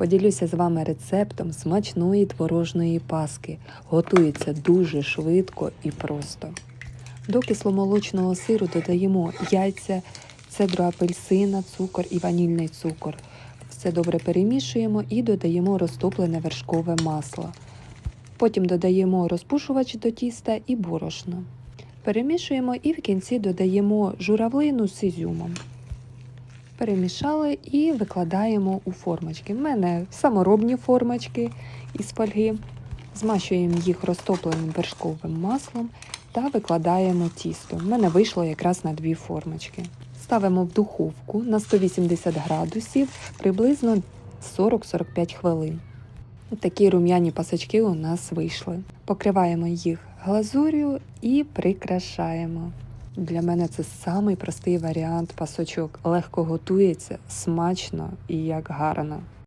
Поділюся з вами рецептом смачної творожної паски. Готується дуже швидко і просто. До кисломолочного сиру додаємо яйця, цедру апельсина, цукор і ванільний цукор. Все добре перемішуємо і додаємо розтоплене вершкове масло. Потім додаємо розпушувач до тіста і борошно. Перемішуємо і в кінці додаємо журавлину з ізюмом. Перемішали і викладаємо у формочки. В мене саморобні формочки із фольги. Змащуємо їх розтопленим вершковим маслом та викладаємо тісто. У мене вийшло якраз на дві формочки. Ставимо в духовку на 180 градусів приблизно 40-45 хвилин. Такі рум'яні пасочки у нас вийшли. Покриваємо їх глазур'ю і прикрашаємо. Для мене це самий простий варіант пасочок. Легко готується, смачно і як гарно.